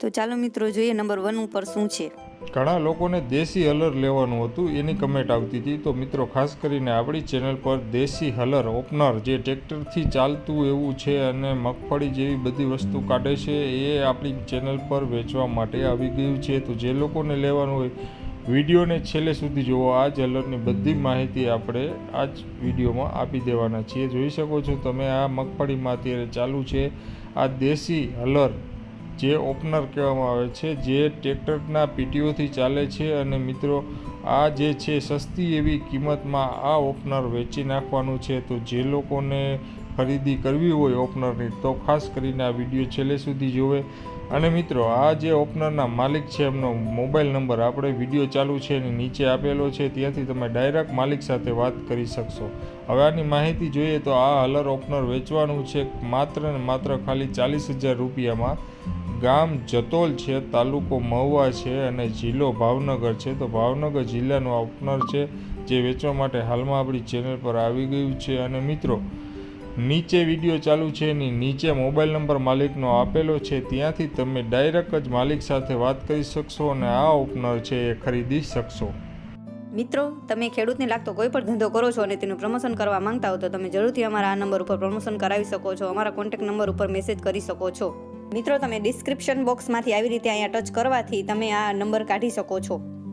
તો ચાલો મિત્રો જોઈએ નંબર વન ઉપર શું છે. ઘણા લોકોને દેશી હલર લેવાનું હતું, એની કમેન્ટ આવતી હતી. તો મિત્રો, ખાસ કરીને આપણી ચેનલ પર દેશી હલર ઓપનર જે ટ્રેક્ટરથી ચાલતું એવું છે અને મગફળી જેવી બધી વસ્તુ કાઢે છે, એ આપણી ચેનલ પર વેચવા માટે આવી ગયું છે. તો જે લોકોને લેવાનું હોય, વિડીયોને છેલ્લે સુધી જુઓ. આ જ હલરની બધી માહિતી આપણે આ જ વિડીયોમાં આપી દેવાના છીએ. જોઈ શકો છો તમે, આ મગફળીમાં અત્યારે ચાલુ છે. આ દેશી હલર જે ઓપનર કહેવામાં આવે છે, જે ટ્રેક્ટરના પીટીઓથી ચાલે છે અને મિત્રો, આ જે છે, સસ્તી એવી કિંમતમાં આ ઓપનર વેચી નાખવાનું છે. તો જે લોકોને ખરીદી કરવી હોય ઓપનરની, તો ખાસ કરીને આ વીડિયો છેલ્લે સુધી જોવે. અને મિત્રો, આ જે ઓપનરના માલિક છે, એમનો મોબાઈલ નંબર આપણે વીડિયો ચાલુ છે એની નીચે આપેલો છે, ત્યાંથી તમે ડાયરેક્ટ માલિક સાથે વાત કરી શકશો. હવે આની માહિતી જોઈએ તો આ હલર ઓપનર વેચવાનું છે માત્ર ને માત્ર ખાલી ચાલીસ હજાર રૂપિયામાં. ગામ જતોલ છે, તાલુકો મહુવા છે અને જિલ્લો ભાવનગર છે. તો ભાવનગર જિલ્લાનું ઓપનર છે, જે વેચવા માટે હાલમાં આપણી ચેનલ પર આવી ગયું છે. અને મિત્રો નીચે વીડિયો ચાલુ છે એની નીચે મોબાઈલ નંબર માલિકનો આપેલો છે, ત્યાંથી તમે ડાયરેક્ટ જ માલિક સાથે વાત કરી શકશો અને આ ઓપનર છે એ ખરીદી શકશો. મિત્રો, તમે ખેડૂતને લાગતો કોઈ પણ ધંધો કરો છો અને તેનું પ્રમોશન કરવા માંગતા હો, તો તમે જરૂરથી અમારા આ નંબર ઉપર પ્રમોશન કરાવી શકો છો, અમારા કોન્ટેક્ટ નંબર ઉપર મેસેજ કરી શકો છો. મિત્રો, તમે ડિસ્ક્રિપ્શન બોક્સમાંથી આવી રીતે અહીંયા ટચ કરવાથી તમે આ નંબર કાઢી શકો છો.